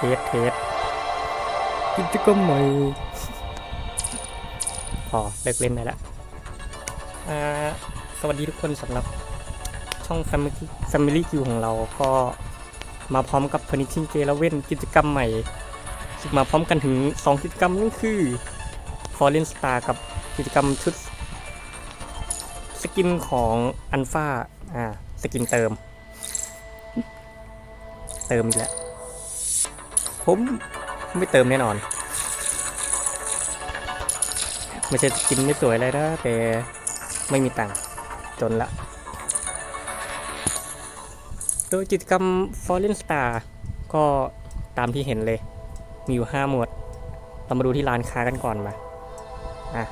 สเทสกิจกรรมใหม่พอเลิกเล่นได้แล้วอ่าสวัสดีทุกคนสำหรับช่อง Family Family Q ของเราก็มาพร้อมกับ Punishing J และเว้นกิจกรรมใหม่ซึ่งมาพร้อมกันถึง 2 กิจกรรมนั่นคือ Fallen Star กับกิจกรรมชุด สกินของอันฟาอ่า สกินเติม เติมอีกแล้ว ผมไม่เติมแน่นอน ไม่ใช่กินไม่สวยเลยนะแต่ไม่มีตังค์จนละ โดยกิจกรรม Fallen Star ก็ตามที่เห็นเลย มีอยู่ 5 หมวด เรามาดูที่ร้านค้ากันก่อนมาอะ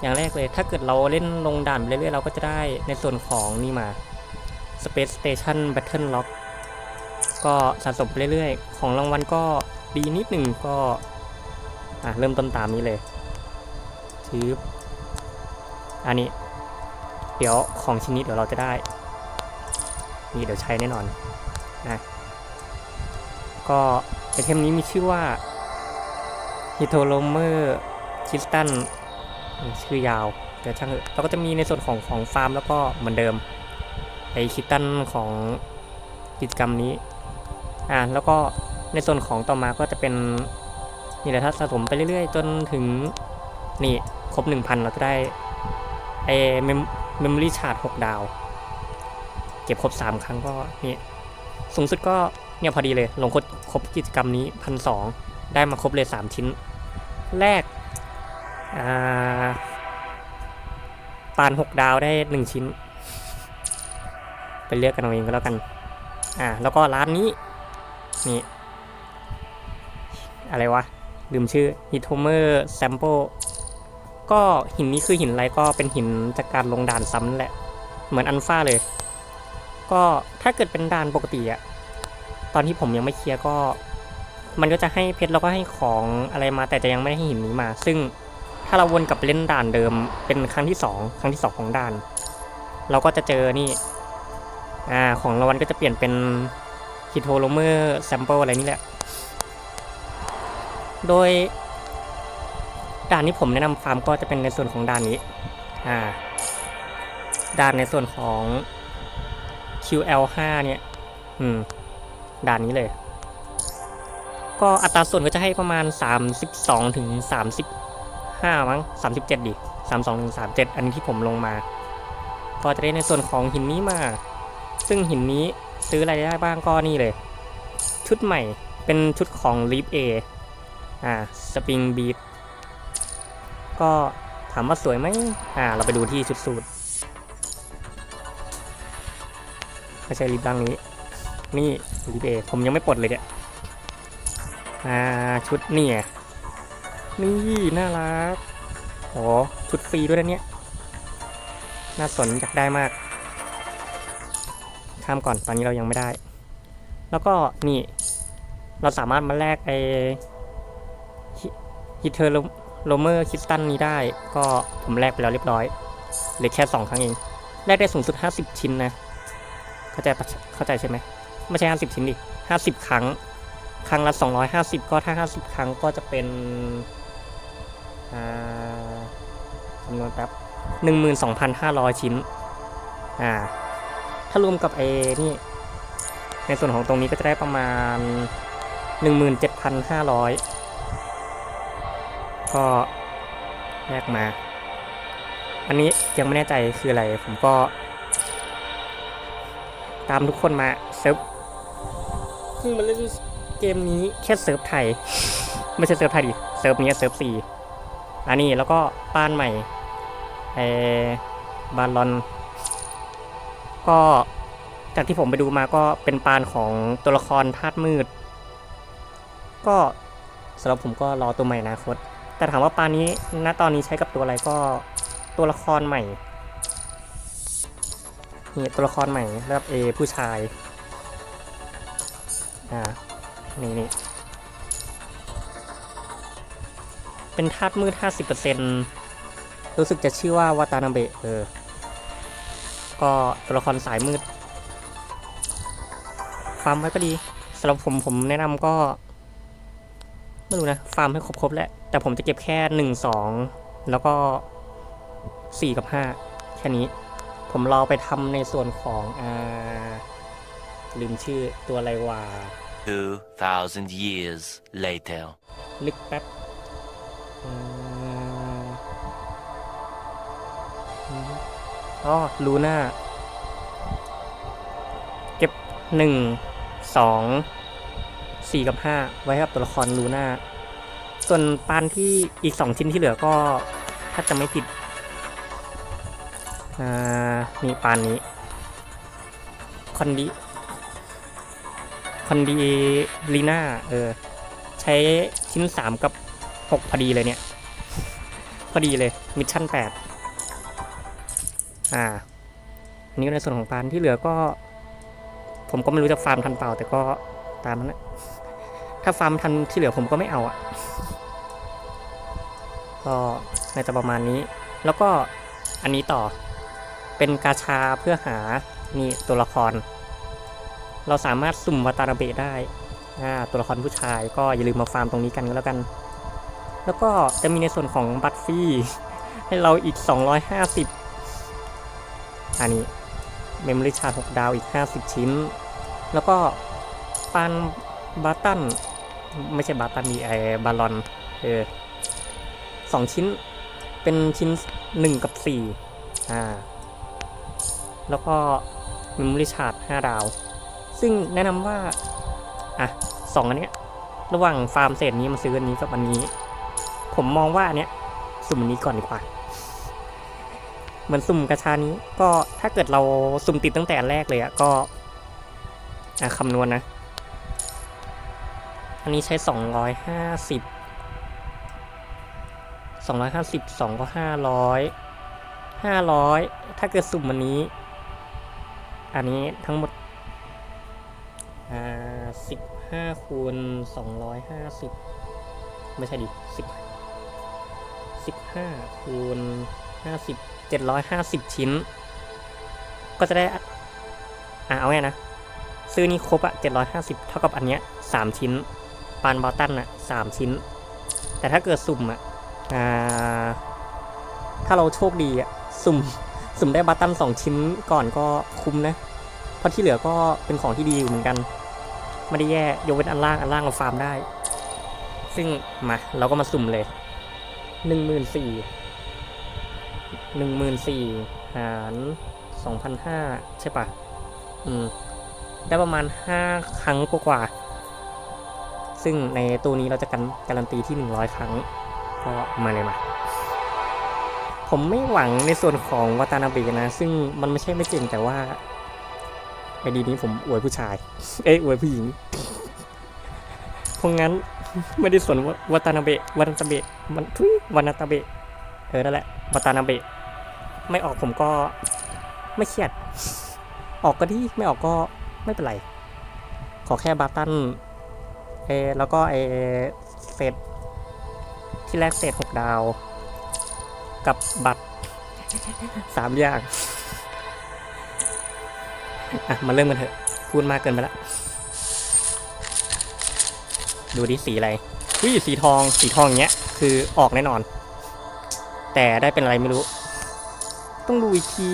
อย่างแรกเลยถ้าเกิดเราเล่นลงด่านไปเรื่อยๆเราก็จะได้ในส่วนของนี่มา Space Station Battle Lock ก็สะสมไปเรื่อยๆ ของรางวัลก็ดีนิดหนึ่งก็อะเริ่มต้นตามนี้เลยชืบอันนี้ เดี๋ยวของชิ้นนี้เดี๋ยวเราจะได้ นี่เดี๋ยวใช้แน่นอนนะก็ไอเทมนี้มีชื่อว่า h i t o l o m e r c r y s t a l ชื่อยาวเดี๋ยวช่างเถอะเราก็จะมีในส่วนของของฟาร์มแล้วก็เหมือนเดิมไอคิตตันของกิจกรรมนี้ อ่าแล้วก็ในส่วนของต่อมาก็จะเป็นนี่แหละถ้าสะสมไปเรื่อยๆ จนถึงนี่ครบ 1,000 เราจะได้ไอเมมเมมโมรี่ชาร์จ6ดาว เก็บครบ 3 ครั้งก็นี่สูงสุดก็เนี่ยพอดีเลย ลงครบครบกิจกรรมนี้พันสได้มาครบเลย 3 ชิ้น แรกอ่าปาน 6 ดาวได้ 1 ชิ้น ไปเลือกกันเอาเองก็แล้วกัน อ่า แล้วก็ร้านนี้ นี่ อะไรวะ ลืมชื่อ h i t o m e r Sample ก็หินนี้คือหินอะไรก็เป็นหินจากการลงด่านซ้ำแหละ เหมือนอันฟ้าเลย ก็ถ้าเกิดเป็นด่านปกติอะตอนที่ผมยังไม่เคลียร์ก็ มันก็จะให้เพชรแล้วก็ให้ของอะไรมา แต่จะยังไม่ได้ให้หินนี้มา ซึ่งถ้าเราวนกลับเล่นด่านเดิมเป็นครั้งที่สองครั้งที่สองของด่าน เราก็จะเจอนี่ อ่า ของรางวัลก็จะเปลี่ยนเป็น ฮิโทโลเมอร์แซมเปิลอะไรนี่แหละ โดย ด่านที่ผมแนะนำฟาร์มก็จะเป็นในส่วนของด่านนี้ อ่า ด่านในส่วนของ QL5 เนี่ย อืม ด่านนี้เลย ก็อัตราส่วนก็จะให้ประมาณ 32ถึง35 มั้ง 37 ดิ 32ถึง37 อันนี้ที่ผมลงมา ก็จะได้ในส่วนของหินนี้มา ซึ่งหินนี้ ซื้ออะไรได้บ้างก็นี่เลย ชุดใหม่เป็นชุดของ Leap A อ่า Spring Beat ก็ถามว่าสวยไหมอ่า เราไปดูที่ชุดสูตรไม่ใช่ลิปดังนี้ นี่ลิปเอผมยังไม่ปลดเลยเนี่ยอ่าชุดนี่นี่น่ารักโอชุดฟรีด้วยนะเนี่ยน่าสนอยากได้มาก ข้ามก่อนตอนนี้เรายังไม่ได้ แล้วก็นี่ เราสามารถมาแลกไอฮิเทอร์โลเมอร์คิสตันนี้ได้ ก็ผมแลกไปแล้วเรียบร้อยเหลือแค่ 2 ครั้งเองแลกได้สูงสุด 50 ชิ้นนะ เข้าใจเข้าใจใช่ไหมไม่ใช่ 50 ชิ้นดิ50 ครั้ง ครั้งละ 250 ก็ถ้า 50 ครั้งก็จะเป็นอ่าคำนวณแป๊บ12,500 ชิ้น อ่า ถ้ารวมกับไอ้นี่ ในส่วนของตรงนี้ก็จะได้ประมาณ 17,500 ก็แลกมา อันนี้ยังไม่แน่ใจคืออะไร ผมก็ ตามทุกคนมาเซิร์ฟเพิ่งมาเล่นเกมนี้แค่เซิร์ฟไทย ไม่ใช่เซิร์ฟไทยดิ เซิร์ฟนี้เซิร์ฟสี่อันนี้แล้วก็ป้านใหม่ไอ้บาลอน ก็จากที่ผมไปดูมาก็เป็นปานของตัวละครธาตุมืด ก็สำหรับผมก็รอตัวใหม่อนาคต แต่ถามว่าปานนี้ณตอนนี้ใช้กับตัวอะไรก็ตัวละครใหม่นี่ตัวละครใหม่ระดับเอผู้ชาย อ่า นี่นี่เป็นธาตุมืด 50%รู้สึกจะชื่อว่าวาตานาเบะเออ ก็ตัวละครสายมืด ฟาร์มไว้ก็ดีสำหรับผมผมแนะนำก็ ไม่รู้นะ ฟาร์มให้ครบๆแหละแต่ผมจะเก็บแค่หนึ่งสองแล้วก็สี่กับห้าแค่นี้ ผมรอไปทำในส่วนของอ่าลืมชื่อตัวอะไรวะ2,000 years later. นึกแป๊บอ่า อ๋อลูน่า เก็บหนึ่งสองสี่กับห้าไว้กับตัวละครลูน่า ส่วนปานที่อีกสองชิ้นที่เหลือก็ถ้าจะไม่ผิด อ่านี่ปานนี้คอนดีคอนดีลีน่า เออ ใช้ชิ้นสามกับหกพอดีเลยเนี่ย พอดีเลย มิชชั่นแปด อ่าอันนี้ในส่วนของปานที่เหลือก็ ผมก็ไม่รู้จะฟาร์มทันเปล่า แต่ก็ตามนั้นนะถ้าฟาร์มทันที่เหลือผมก็ไม่เอาอะ่ะ ก็น่าจะประมาณนี้ แล้วก็อันนี้ต่อเป็นกาชาเพื่อหานี่ตัวละคร เราสามารถสุ่มวาตานาเบะได้อ่าตัวละครผู้ชายก็อย่าลืมมาฟาร์มตรงนี้กันก็แล้วกัน แล้วก็จะมีในส่วนของบัตฟี่ให้เราอีก 250 อันนี้เมมโมรี่ชาร์จ6ดาวอีก 50 ชิ้น แล้วก็ปานบาตัน ไม่ใช่บาตันมีไอบาลอนเออสองชิ้นเป็นชิ้น 1 กับ 4 อ่า แล้วก็เมมโมรี่ชาร์จ5ดาว ซึ่งแนะนำว่า อะสองอันเนี้ยระหว่างฟาร์มเศษนี้มาซื้ออันนี้กับอันนี้ ผมมองว่าอันเนี้ยสุ่มอันนี้ก่อนดีกว่า เหมือนสุ่มกระชานี้ ก็ถ้าเกิดเราสุ่มติดตั้งแต่แรกเลยอะก็อะคำนวณนะ อันนี้ใช้สองร้อยห้าสิบสองร้อยห้าสิบสองก็ห้าร้อยห้าร้อยถ้าเกิดสุ่มอันนี้ อันนี้ทั้งหมดอ่าสิบห้าคูณสองร้อยห้าสิบไม่ใช่ดิสิบสิบห้าคูณห้าสิบ เจ็ดร้อยห้าสิบชิ้น ก็จะได้ อ่าเอาไงนะ ซื้อนี้ครบอะเจ็ดร้อยห้าสิบเท่ากับอันเนี้ยสามชิ้น ปานบอลตันอะสามชิ้น แต่ถ้าเกิดสุ่มอะอ่า ถ้าเราโชคดีอะสุ่ม สุ่มได้บัตตันสองชิ้นก่อนก็คุ้มนะ เพราะที่เหลือก็เป็นของที่ดีอยู่เหมือนกัน ไม่ได้แย่ยกเว้นอันล่างอันล่างเราฟาร์มได้ ซึ่งมาเราก็มาสุ่มเลยหนึ่งหมื่นสี่ หนึ่งหมื่นสี่หารสองพันห้าใช่ปะอืม ได้ประมาณห้าครั้งกว่าๆซึ่งในตัวนี้เราจะกันการันตีที่หนึ่งร้อยครั้ง ก็มาเลยมา ผมไม่หวังในส่วนของวาตานาเบะนะ ซึ่งมันไม่ใช่ไม่เก่งแต่ว่าไอดีนี้ผมอวยผู้ชาย เอ้ยอวยผู้หญิง เพราะงั้นไม่ได้สนว่าวาตานาเบะวานาตาเบะมันทุยวานาตาเบะเออนั่นแหละวาตานาเบะ ไม่ออกผมก็ไม่เครียด ออกก็ดีไม่ออกก็ไม่เป็นไร ขอแค่บาตันเอแล้วก็ไอเศษที่แรกเศษหกดาว กับบัตรสามอย่าง อะ มาเริ่มกันเถอะพูดมากเกินไปละดูดิสีอะไรอุ้ยสีทอง สีทองอย่างเงี้ย คือออกแน่นอน แต่ได้เป็นอะไรไม่รู้ ต้องดูอีกที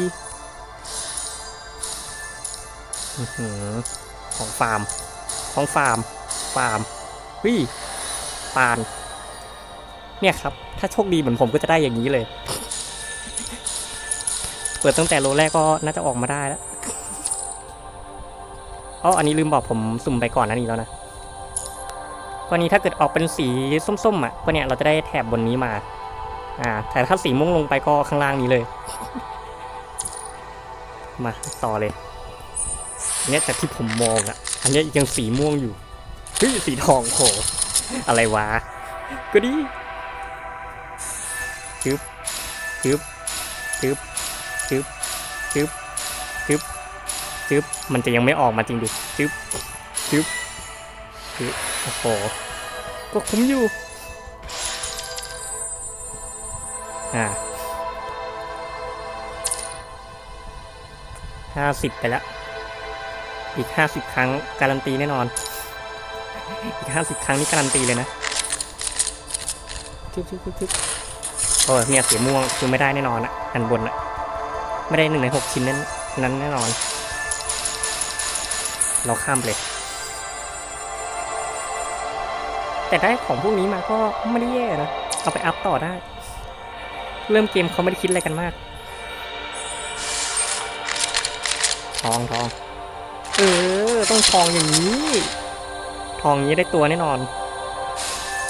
อของฟาร์ม ของฟาร์ม ฟาร์มวิปาน เนี่ยครับ ถ้าโชคดีเหมือนผมก็จะได้อย่างนี้เลย เปิดตั้งแต่โลแรกก็น่าจะออกมาได้แล้วอ๋ออันนี้ลืมบอกผมสุ่มไปก่อนนั้านนี้แล้วนะก็นี้ถ้าเกิดออกเป็นสีส้มๆอะก็เนี่ยเราจะได้แถบบนนี้มา อ่าแต่ถ้าสีม่วงลงไปก็ข้างล่างนี้เลย มาต่อเลยเนี่ยจากที่ผมมองอะ อันนี้ยยังสีม่วงอยู่เฮ้ยสีทองโหอะไรวะ ก็ดีจึ๊บจึ๊บจึ๊บจึ๊บจึ๊บจึ๊บจึ๊บมันจะยังไม่ออกมาจริงดิจึ๊บจึ๊บจึ๊บโอ้โหก็คุ้มอยู่ อ่าห้าสิบไปแล้ว อีกห้าสิบครั้งการันตีแน่นอน อีกห้าสิบครั้งนี่การันตีเลยนะชึบชึบชึบชึบโอ้เนี่ยสีม่วงคือไม่ได้แน่นอนอะอันบนอะไม่ได้หนึ่งในหกชิ้นนั้นนั้นแน่นอน เราข้ามไปเลย แต่ได้ของพวกนี้มาก็ไม่ได้แย่นะ เอาไปอัพต่อได้ เริ่มเกมเขาไม่ได้คิดอะไรกันมาก ทองทอง เออ ต้องทองอย่างนี้ ทองนี้ได้ตัวแน่นอน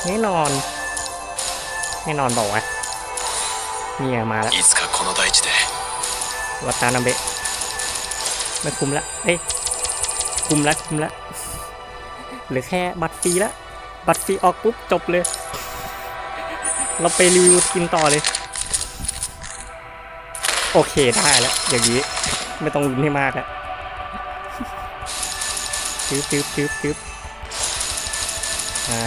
แน่นอน แน่นอนบอกว่าเนี่ยมาแล้ววัตานาเบะไม่คุมละเอ้ยคุมละคุมละหรือแค่บัตรฟรีละบัตรฟรีออกปุ๊บจบเลย เราไปรีวิวกินต่อเลย โอเคได้แล้วอย่างนี้ไม่ต้องลุ้นให้มากแล้วจึ๊บจึ๊บจึ๊บจึ๊บอ่า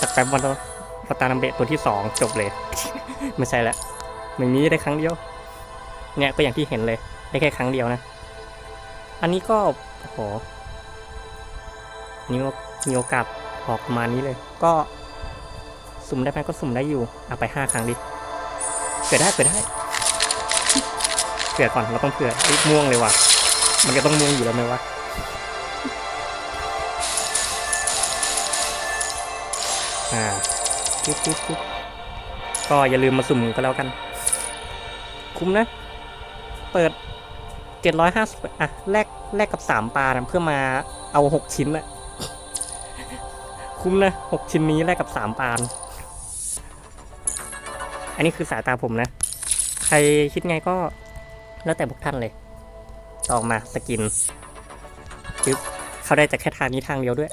สักแป๊บวันแล้ววัตตานาเบะตัวที่สองจบเลย ไม่ใช่ละอย่างนี้ได้ครั้งเดียวเนี่ยก็อย่างที่เห็นเลยได้แค่ครั้งเดียวนะ อันนี้ก็โอ้โหนี่มีโอกาสออกมานี้เลย ก็สุ่มได้ไหมก็สุ่มได้อยู่เอาไปห้าครั้งดิ เผื่อได้เผื่อได้เผื่อก่อนเราต้องเผื่อม่วงเลยว่ะ มันก็ต้องม่วงอยู่แล้วไหมวะอ่าปุ๊บปุ๊บปุ๊บก็อย่าลืมมาสุ่มก็แล้วกัน คุ้มนะ เปิด750อะแลกแลกกับ3ปลานะเพื่อมาเอา6ชิ้นอะคุ้มนะ6ชิ้นนี้แลกกับ3ปาน อันนี้คือสายตาผมนะ ใครคิดไงก็แล้วแต่พวกท่านเลย ต่อมาสกินจึ๊บเขาได้จากแค่ทางนี้ทางเดียวด้วย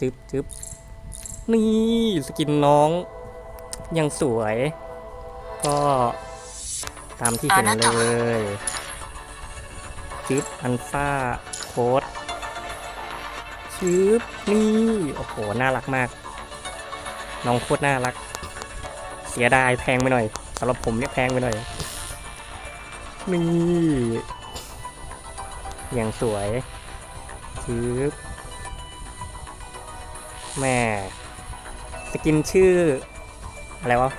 จึ๊บจึ๊บนี่สกินน้องยังสวย ก็ตามที่เห็นเลยจึ๊บอันฟาโค้ดชืบนี่ โอ้โห น่ารักมาก น้องโคตรน่ารัก เสียดายแพงไปหน่อยสำหรับผมเนี่ยแพงไปหน่อย นี่อย่างสวยชืบแม่สกินชื่อ อะไรวะ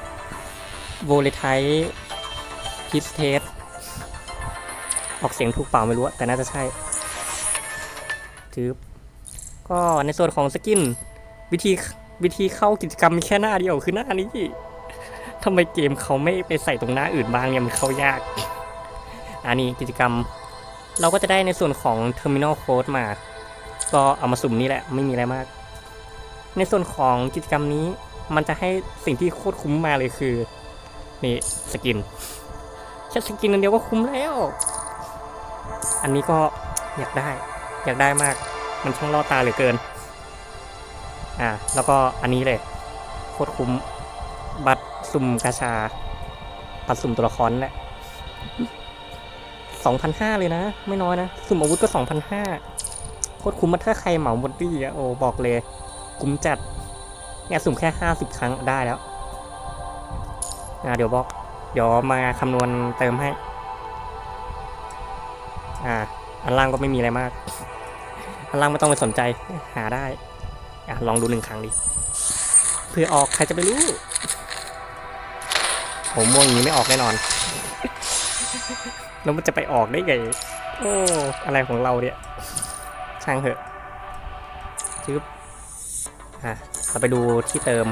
โวเลไทพิสเทสออกเสียงถูกเปล่าไม่รู้ แต่น่าจะใช่จึบก็ในส่วนของสกิน วิธีวิธีเข้ากิจกรรมมีแค่หน้าเดียวคือหน้านี้ ทำไมเกมเขาไม่ไปใส่ตรงหน้าอื่นบ้างเนี่ยมันเข้ายาก อันนี้กิจกรรม เราก็จะได้ในส่วนของ Terminal Code มา ก็เอามาสุ่มนี่แหละ ไม่มีอะไรมาก ในส่วนของกิจกรรมนี้มันจะให้สิ่งที่โคตรคุ้มมาเลยคือ นี่สกินแค่สกินอันเดียวก็คุ้มแล้ว อันนี้ก็อยากได้ อยากได้มาก มันช่างล่อตาเหลือเกิน อ่า แล้วก็อันนี้เลย โคตรคุ้ม บัตร สุ่มกาชาบัตรสุ่มตัวละครแหละสองพันห้าเลยนะ ไม่น้อยนะ สุ่มอาวุธก็สองพันห้าโคตรคุ้มมาถ้าใครเหมาบอดี้อะโอ้บอกเลย คุ้มจัดเนี่ยสุ่มแค่ห้าสิบครั้งได้แล้วอ่าเดี๋ยวบอก เดี๋ยวมาคำนวณเติมให้ อ่า อันล่างก็ไม่มีอะไรมาก อันล่างไม่ต้องไปสนใจ หาได้ อะลองดูหนึ่งครั้งดิ เพื่อออกใครจะไปรู้ โหม่วงอย่างนี้ไม่ออกแน่นอน แล้วมันจะไปออกได้ไง โอ้ อะไรของเราเนี่ย ช่างเถอะจึ๊บอะเราไปดูที่เติม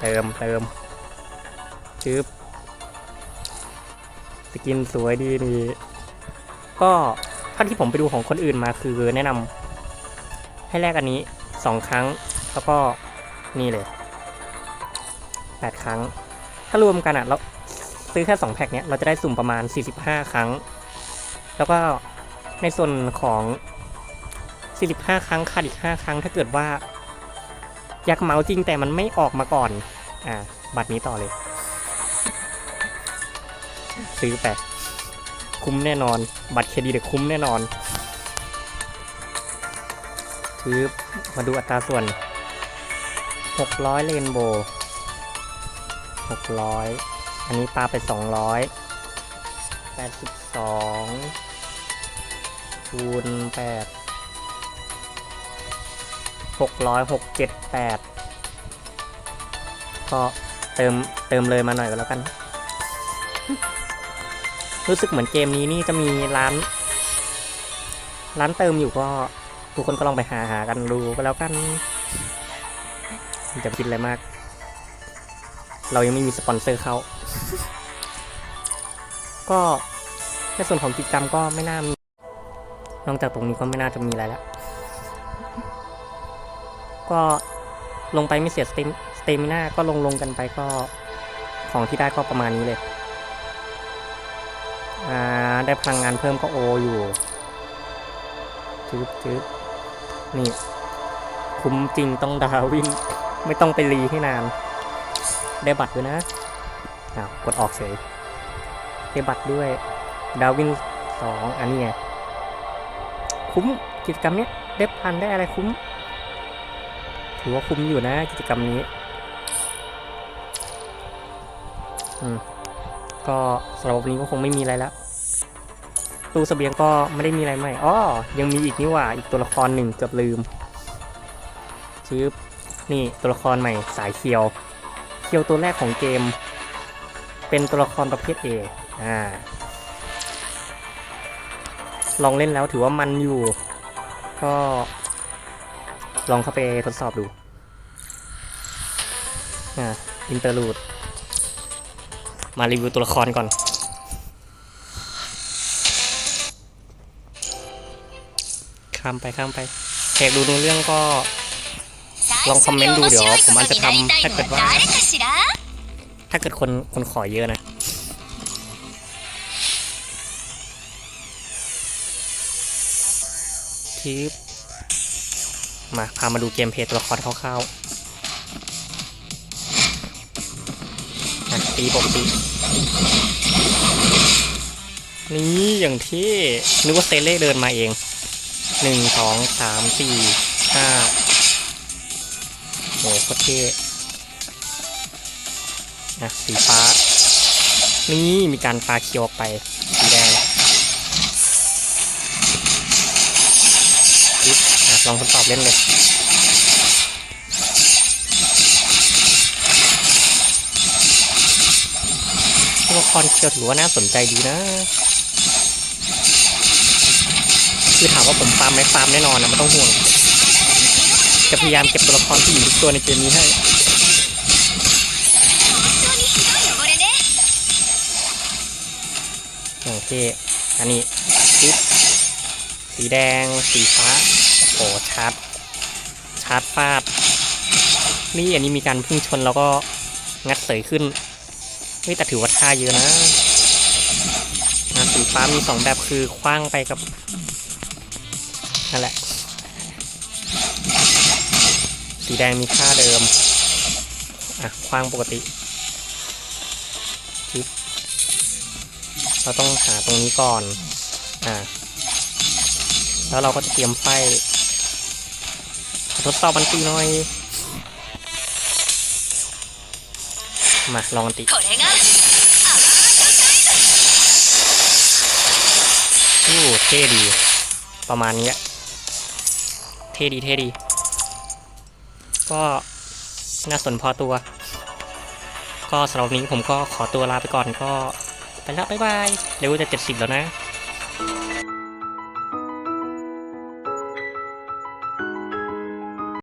เติมเติมจึ๊บสกินสวยดีนี่ก็เท่าที่ผมไปดูของคนอื่นมาคือแนะนำให้แลกอันนี้สองครั้ง แล้วก็นี่เลยแปดครั้ง ถ้ารวมกันอะเราซื้อแค่สองแพ็คเนี้ยเราจะได้สุ่มประมาณ 45 ครั้ง แล้วก็ในส่วนของ 45 ครั้งขาดอีก 5 ครั้ง ถ้าเกิดว่า อยากเหมาจริงแต่มันไม่ออกมาก่อน อ่า บัตรนี้ต่อเลย ซื้อไปคุ้มแน่นอน บัตรเครดิตคุ้มแน่นอนคือมาดูอัตราส่วน 600 เลนโบว์ 600 อันนี้ปลาไป 200 82คูณ8 600 6 7 8 ก็เติมเติมเลยมาหน่อยก็แล้วกัน รู้สึกเหมือนเกมนี้นี่จะมีร้าน ร้านเติมอยู่ก็ทุกคนก็ลองไปหาหากันดูก็แล้วกันอย่าไปคิดอะไรมาก เรายังไม่มีสปอนเซอร์เข้า ก็ในส่วนของกิจกรรมก็ไม่น่ามี นอกจากตรงนี้ก็ไม่น่าจะมีอะไรแล้ว ก็ลงไปไม่เสียสเตมสเตมิน่าก็ลงลงกันไปก็ของที่ได้ก็ประมาณนี้เลย อ่า ได้พลังงานเพิ่มก็โออยู่จึ๊บจึ๊บนี่ คุ้มจริงต้องดาวิน ไม่ต้องไปรีให้นาน ได้บัตรด้วยนะอ้าวกดออกเฉยได้บัตรด้วยดาวินสองอันนี้ไงคุ้มกิจกรรมเนี้ยได้พันได้อะไรคุ้ม ถือว่าคุ้มอยู่นะกิจกรรมนี้อืมก็สำหรับวันนี้ก็คงไม่มีอะไรแล้วตู้เสบียงก็ไม่ได้มีอะไรใหม่อ้อยังมีอีกนี่ว่าอีกตัวละครหนึ่งเกือบลืมชื่อนี่ตัวละครใหม่สายเคียว คียวตัวแรกของเกม เป็นตัวละครประเภท A อ่า ลองเล่นแล้วถือว่ามันอยู่ ก็ลองเข้าไปทดสอบดู อ่า อินเตอร์ลูด มารีวิวตัวละครก่อนข้ามไปข้ามไปแขกดูเรื่องก็ลองคอมเมนต์ดูเดี๋ยวผมอาจจะทำถ้าเกิดว่า ถ้าเกิดคนคนขอเยอะนะทิปมาพามาดูเกมเพลย์ตัวละครคร่าวๆอะตีปกตินี่อย่างที่นึกว่าเซเล่เดินมาเองหนึ่งสองสามสี่ห้าโหโคตรเท่ นะสีฟ้า นี่มีการปาเคียวออกไปสีแดงปึ๊บลองทดสอบเล่นเลยตัวละครเคียวถือว่าน่าสนใจดีนะ คือถามว่าผมฟาร์มไหมฟาร์มแน่นอนนะไม่ต้องห่วง จะพยายามเก็บตัวละครที่อยู่ทุกตัวในเกมนี้ให้ โอเค อันนี้ปึ๊บสีแดง สีฟ้า โอ้โหชาร์ชาร์จฟาด นี่อันนี้มีการพุ่งชนแล้วก็งัดเสยขึ้นเฮ้ยแต่ถือว่าท่าเยอะนะอะสีฟ้ามีสองแบบคือคว้างไปกับ นั่นแหละ สีแดงมีค่าเดิม อะคว้างปกติ เราต้องหาตรงนี้ก่อน อ่า แล้วเราก็จะเตรียมไฟทดสอบมันตีหน่อย มาลองตีโอ้เท่ดี ประมาณนี้เท่ดีเท่ดี ก็น่าสนพอตัว ก็สำหรับนี้ผมก็ขอตัวลาไปก่อนก็ ไปแล้วบ๊ายบายเร็วจะเจ็ดสิบแล้วนะ